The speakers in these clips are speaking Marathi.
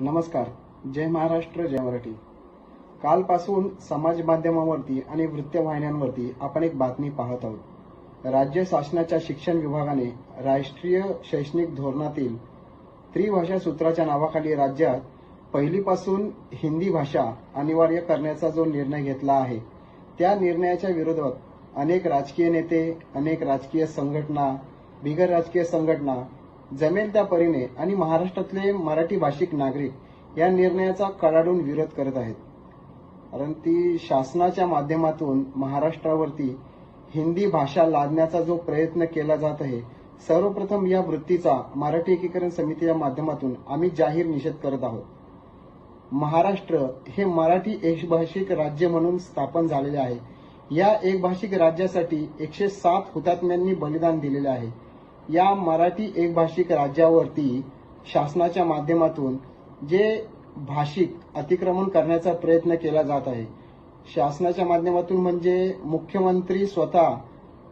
नमस्कार. जय महाराष्ट्र जय मराठी. कालपासून समाज माध्यमावरती आणि वृत्तवाहिन्यांवरती आपण एक बातमी पाहत आहोत. राज्य शासनाच्या शिक्षण विभागाने राष्ट्रीय शैक्षणिक धोरणातील त्रिभाषा सूत्राच्या नावाखाली राज्यात पहिलीपासून हिंदी भाषा अनिवार्य करण्याचा जो निर्णय घेतला आहे त्या निर्णयाच्या विरोधात अनेक राजकीय नेते अनेक राजकीय संघटना बिगर राजकीय संघटना जमेल त्या परीने आणि महाराष्ट्रातले मराठी भाषिक नागरिक या निर्णयाचा कडाडून विरोध करत आहेत. कारण ती शासनाच्या माध्यमातून महाराष्ट्रावरती हिंदी भाषा लादण्याचा जो प्रयत्न केला जात आहे सर्वप्रथम या वृत्तीचा मराठी एकीकरण समितीच्या माध्यमातून आम्ही जाहीर निषेध करत आहोत. महाराष्ट्र हे मराठी एकभाषिक राज्य म्हणून स्थापन झालेले आहे. या एकभाषिक राज्यासाठी एकशे सात हुतात्म्यांनी बलिदान दिलेले आहे. या मराठी एकभाषिक राज्यावरती शासनाच्या माध्यमातून जे भाषिक अतिक्रमण करण्याचा प्रयत्न केला जात आहे. शासनाच्या माध्यमातून म्हणजे मुख्यमंत्री स्वतः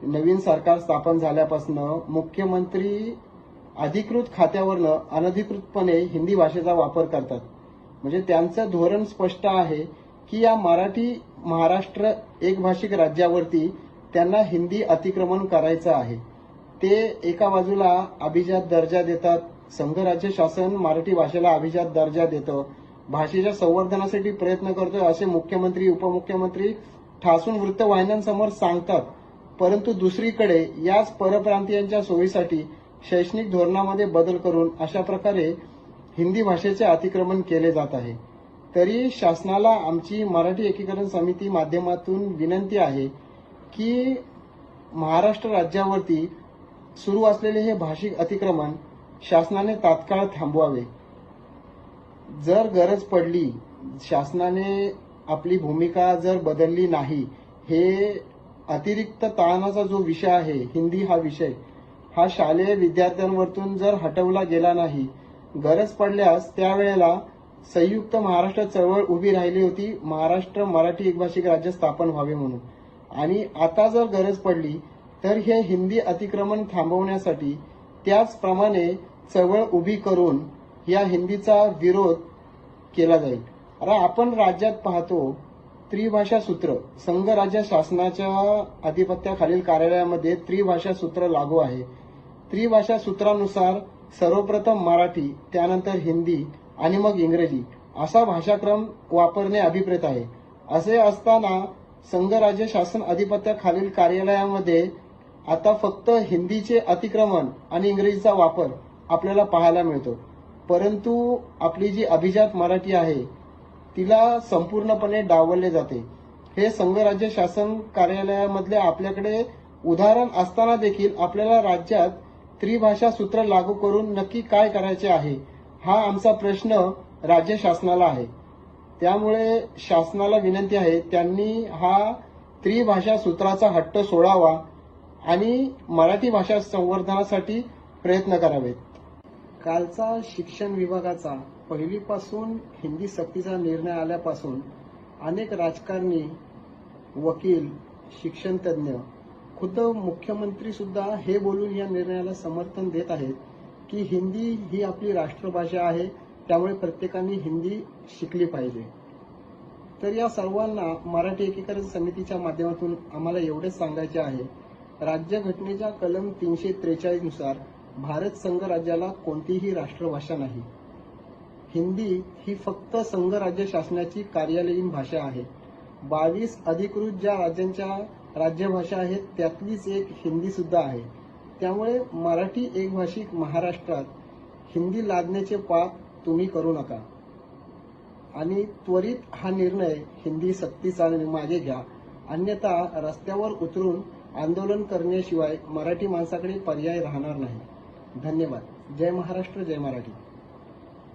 नवीन सरकार स्थापन झाल्यापासून मुख्यमंत्री अधिकृत खात्यावरनं अनधिकृतपणे हिंदी भाषेचा वापर करतात. म्हणजे त्यांचं धोरण स्पष्ट आहे की या मराठी महाराष्ट्र एकभाषिक राज्यावरती त्यांना हिंदी अतिक्रमण करायचं आहे. ते एका बाजूला अभिजात दर्जा देतात. संघ राज्य शासन मराठी भाषेला अभिजात दर्जा देतं. भाषेच्या संवर्धनासाठी प्रयत्न करतोय असे मुख्यमंत्री उपमुख्यमंत्री ठासून वृत्तवाहिन्यांसमोर सांगतात. परंतु दुसरीकडे याच परप्रांतीयांच्या सोयीसाठी शैक्षणिक धोरणामध्ये बदल करून अशा प्रकारे हिंदी भाषेचे अतिक्रमण केले जात आहे. तरी शासनाला आमची मराठी एकीकरण समिती माध्यमातून विनंती आहे की महाराष्ट्र राज्यावरती सुरू असलेले हे भाषिक अतिक्रमण शासनाने तात्काळ थांबवावे. जर गरज पडली शासनाने आपली भूमिका जर बदलली नाही हे अतिरिक्त ताणाचा जो विषय आहे हिंदी हा विषय हा शालेय विद्यार्थ्यांवरतून जर हटवला गेला नाही गरज पडल्यास त्यावेळेला संयुक्त महाराष्ट्र चळवळ उभी राहिली होती महाराष्ट्र मराठी एकभाषिक राज्य स्थापन व्हावे म्हणून. आणि आता जर गरज पडली तर हे हिंदी अतिक्रमण थांबवण्यासाठी त्याचप्रमाणे चळवळ उभी करून या हिंदीचा विरोध केला जाईल. आता आपण राज्यात पाहतो त्रिभाषा सूत्र संघ राज्य शासनाच्या आधिपत्याखालील कार्यालयामध्ये त्रिभाषा सूत्र लागू आहे. त्रिभाषा सूत्रानुसार सर्वप्रथम मराठी त्यानंतर हिंदी आणि मग इंग्रजी असा भाषाक्रम वापरणे अभिप्रेत आहे. असे असताना संघ राज्य शासन आधिपत्याखालील कार्यालयामध्ये आता फक्त हिंदीचे अतिक्रमण आणि इंग्रजीचा वापर आपल्याला पाहायला मिळतो. परंतु आपली जी अभिजात मराठी आहे तिला संपूर्णपणे डावलले जाते. हे संघ राज्य शासन कार्यालयामधले आपल्याकडे उदाहरण असताना देखील आपल्याला राज्यात त्रिभाषा सूत्र लागू करून नक्की काय करायचे आहे हा आमचा प्रश्न राज्य शासनाला आहे. त्यामुळे शासनाला विनंती आहे त्यांनी हा त्रिभाषा सूत्राचा हट्ट सोडावा आणि मराठी भाषा संवर्धनासाठी प्रयत्न करावेत. कालचा शिक्षण विभागाचा पहिलीपासून हिंदी सक्तीचा निर्णय आल्यापासून अनेक राजकारणी वकील शिक्षणतज्ञ खुद्द मुख्यमंत्री सुद्धा हे बोलून या निर्णयाला समर्थन देत आहेत की हिंदी ही आपली राष्ट्रभाषा आहे त्यामुळे प्रत्येकाने हिंदी शिकली पाहिजे. तर या सर्वांना मराठी एकीकरण समितीच्या माध्यमातून आम्हाला एवढेच सांगायचे आहे. राज्यघटनेच्या कलम तीनशे त्रेचाळीसनुसार भारत संघ राज्याला कोणतीही राष्ट्रभाषा नाही. हिंदी ही फक्त संघ राज्य शासनाची कार्यालयीन भाषा आहे. बावीस अधिकृत ज्या राज्यांच्या राज्यभाषा आहेत त्यातलीच एक हिंदी सुद्धा आहे. त्यामुळे मराठी एकभाषिक महाराष्ट्रात हिंदी लादण्याचे पाप तुम्ही करू नका. आणि त्वरित हा निर्णय हिंदी सक्तीचा मागे घ्या. अन्यथा रस्त्यावर उतरून आंदोलन करण्याशिवाय मराठी माणसाकडे पर्याय राहणार नाही. धन्यवाद. जय महाराष्ट्र जय मराठी.